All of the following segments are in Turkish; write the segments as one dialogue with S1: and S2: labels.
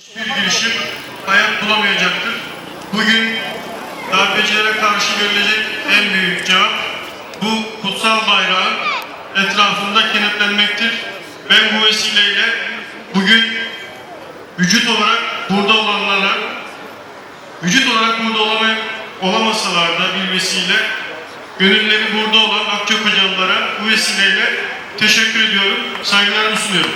S1: Hiçbir girişim hayat bulamayacaktır. Bugün darbecilere karşı verilecek en büyük cevap bu kutsal bayrağın etrafında kenetlenmektir. Ben bu vesileyle bugün vücut olarak burada olanlara, vücut olarak burada olamay olamasalar da bir vesile, gönülleri burada olan Akçakocalılara bu vesileyle teşekkür ediyorum, saygılarımı sunuyorum.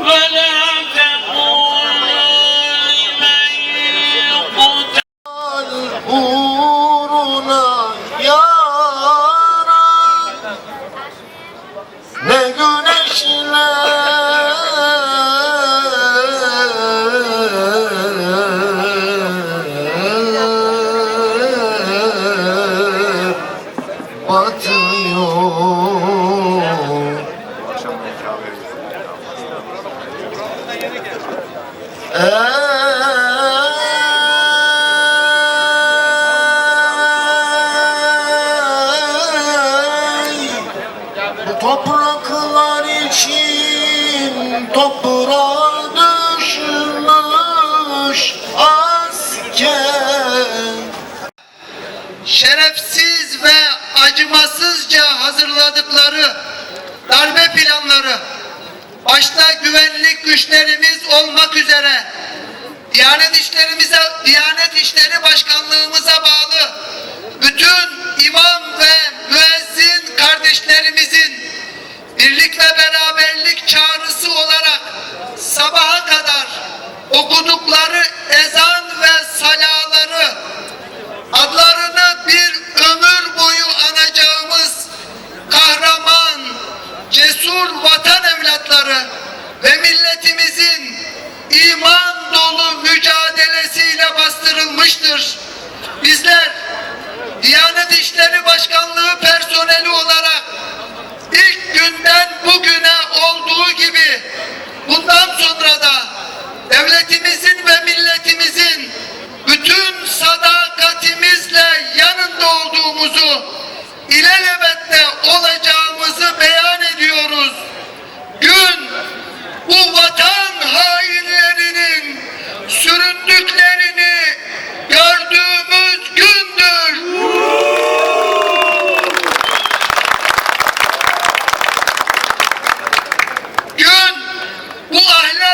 S2: ولا
S3: güvenlik güçlerimiz olmak üzere Diyanet işlerimize, Diyanet İşleri Başkanlığımıza bağlı bütün imam ve müezzin kardeşlerimizin birlik ve beraberlik çağrısı olarak sabaha kadar okudukları Bizler Diyanet İşleri Başkanlığı personeli olarak ilk günden bugüne olduğu gibi bundan sonra da devletimizin ve milletimizin bütün sadakatimizle yanında olduğumuzu ilelebette olacağımızı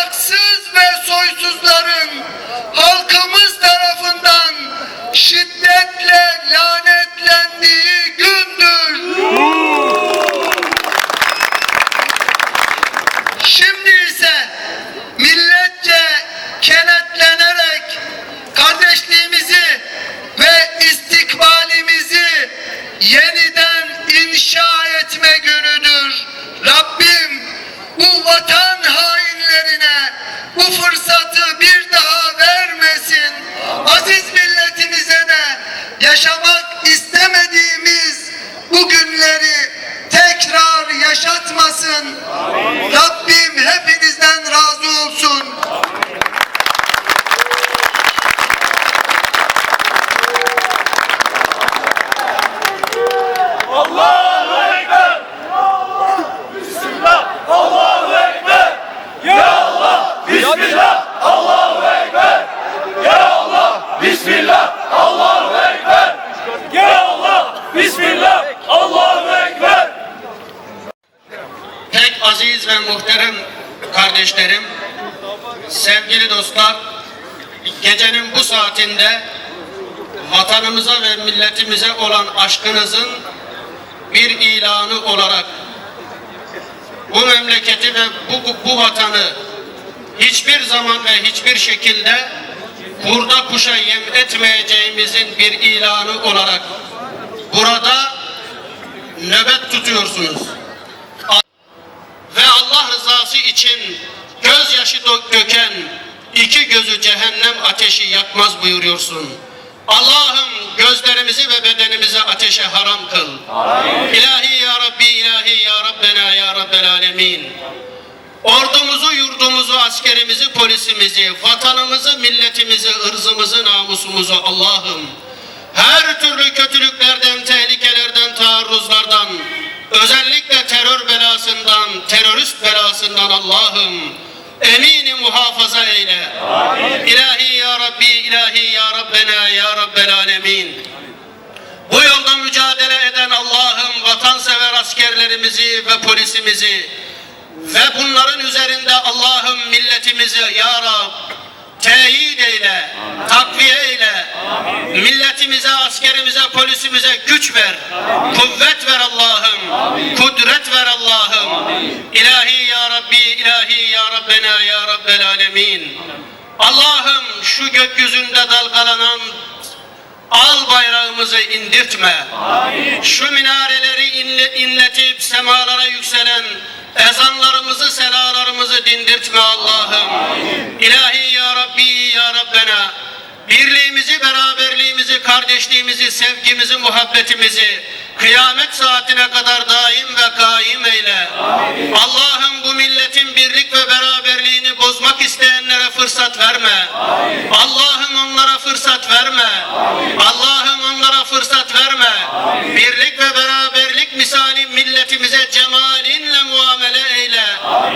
S3: ahlaksız ve soysuzların halkımız tarafından şiddetle lanetlendiği yaşatmasın. Rabbim hepinizden razı olsun.
S4: Bismillah, Allahu Ekber. Ya Allah, Bismillah, Allahu Ekber.
S3: Pek aziz ve muhterem kardeşlerim, sevgili dostlar, gecenin bu saatinde
S4: vatanımıza ve milletimize olan aşkınızın bir ilanı olarak bu memleketi ve bu, bu vatanı hiçbir zaman ve hiçbir şekilde kurda kuşa yem etmeyeceğimizin bir ilanı olarak burada nöbet tutuyorsunuz. Allah rızası için gözyaşı dö- döken iki gözü cehennem ateşi yakmaz buyuruyorsun. Allah'ım gözlerimizi ve bedenimizi ateşe haram kıl. İlahi ya Rabbi, ilahi ya Rabbena ya Rabbel alemin. Ordumuzu, yurdumuzu, askerimizi, polisimizi, vatanımızı, milletimizi, ırzımızı, namusumuzu Allah'ım her türlü kötülüklerden, tehlikelerden, taarruzlardan, özellikle terör belasından, terörist belasından Allah'ım emini muhafaza eyle. İlahi ya Rabbi, ilahi ya Rabbena ya Rabbel alemin. Bu yolda mücadele eden Allah'ım vatansever askerlerimizi ve polisimizi ve bunların üzerinde Allah'ım milletimizi ya Rab teyit eyle, takviye eyle. Milletimize, askerimize, polisimize güç ver, kuvvet ver Allah'ım, kudret ver Allah'ım. İlahi ya Rabbi, ilahi ya Rabbena ya Rabbel alemin. Allah'ım şu gökyüzünde dalgalanan al bayrağımızı indirtme. Şu minareleri inle- inletip semalara yükselen ezanlarımızı, selalarımızı dindirtme Allah'ım. İlahi ya Rabbi ya Rabbena birliğimizi, beraberliğimizi, kardeşliğimizi, sevgimizi, muhabbetimizi kıyamet saatine kadar daim ve kaim eyle. Allah'ım bu milletin birlik ve beraberliğini bozmak isteyenlere fırsat verme. Allah'ım onlara fırsat verme. Allah'ım onlara fırsat verme. Birlik ve beraberlik misali milletimize cemalinle muamele eyle.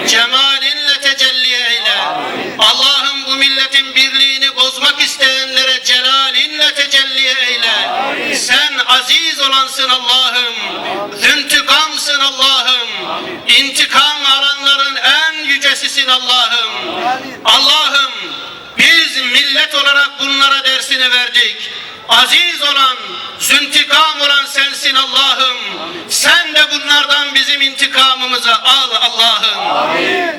S4: Cemalinle tecelli eyle. Allah'ım bu milletin birliğini bozmak isteyenlere celalinle tecelli eyle. Sen aziz olansın Allah'ım. Züntikamsın Allah'ım. İntikam alanların en yücesisin Allah'ım. Allah'ım biz millet olarak bunlara dersini verdik. Aziz olan, züntikam olan sensin Allah'ım. Sen de bunlardan bizim intikamımızı al Allah'ım.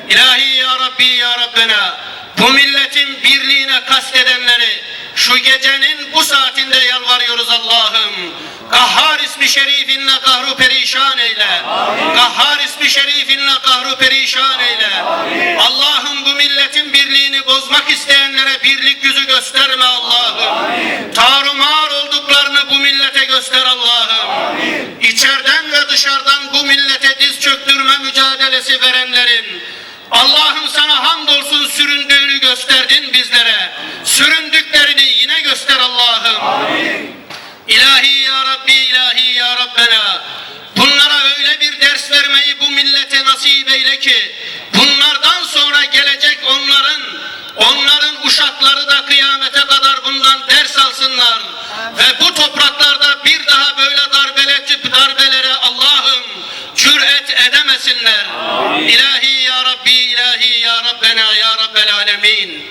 S4: İlahi ya Rabbi ya Rabbena bu milletin birliğine kastedenleri şu gecenin bu saatinde yalvarıyoruz Allah'ım. Kahhar ismi şerifinle kahru perişan eyle. Kahhar ismi şerifinle kahru perişan eyle. Allah'ım bu milletin birliğini bozmak isteyenlere birlik yüzü gösterme Allah'ım. İlahi ya Rabbi, ilahi ya Rabbena. Bunlara öyle bir ders vermeyi bu millete nasip eyle ki bunlardan sonra gelecek onların onların uşakları da kıyamete kadar bundan ders alsınlar ve bu topraklarda bir daha böyle darbeler darbelere Allah'ım cüret edemesinler. İlahi ya Rabbi, ilahi ya Rabbena ya Rabbel alemin.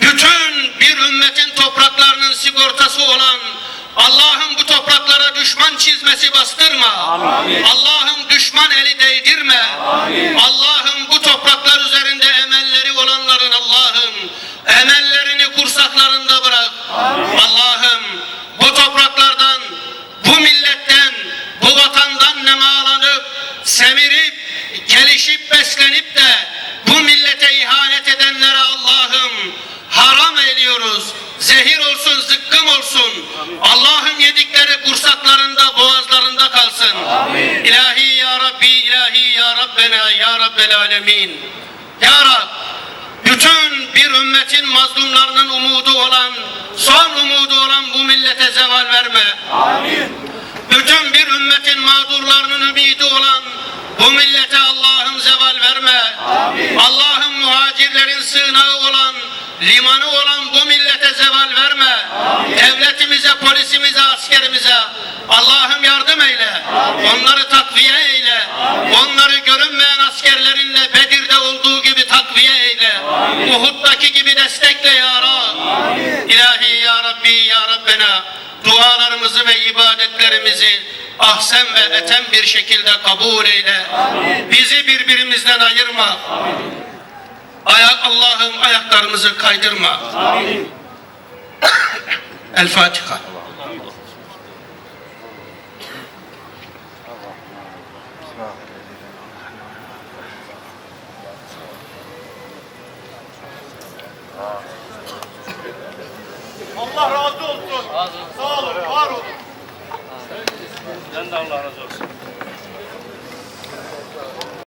S4: Bütün bir ümmetin topraklarının sigortası olan Allah'ım bu topraklara düşman çizmesi bastırma. Allah'ım düşman eli değdirme. Allah'ım bu topraklar üzerinde emelleri olanların Allah'ım emellerini kursaklarında bırak. Allah'ım bu topraklardan, bu milletten, bu vatandan nemalanıp, semirip, gelişip, beslenip de bu millete ihanet edenlere Allah'ım haram ediyoruz. Zehir olsun, zıkkım olsun. Allah'ım yedikleri kursaklarında, boğazlarında kalsın. İlahi ya Rabbi, ilahi ya Rabbena, ya Rabbel alemin. Ya Rab, bütün bir ümmetin mazlumlarının umudu olan, son umudu olan bu millete zeval verme. Bütün bir ümmetin mağdurlarının ümidi olan bu millete Allah'ım zeval verme. Allah'ım muhacirlerin sığınağı olan, limanı olan bu millete zeval verme. Devletimize, polisimize, askerimize Allah'ım yardım eyle. Onları takviye eyle. Onları görünmeyen askerlerinle Bedir'de olduğu gibi takviye eyle. Uhud'daki gibi destekle ya Rab. İlahi ya Rabbi ya Rabbena. namazlarımızı ve ibadetlerimizi ahsen ve etem bir şekilde kabul eyle. Bizi birbirimizden ayırma. Ayak Allah'ım ayaklarımızı kaydırma. El Fatiha.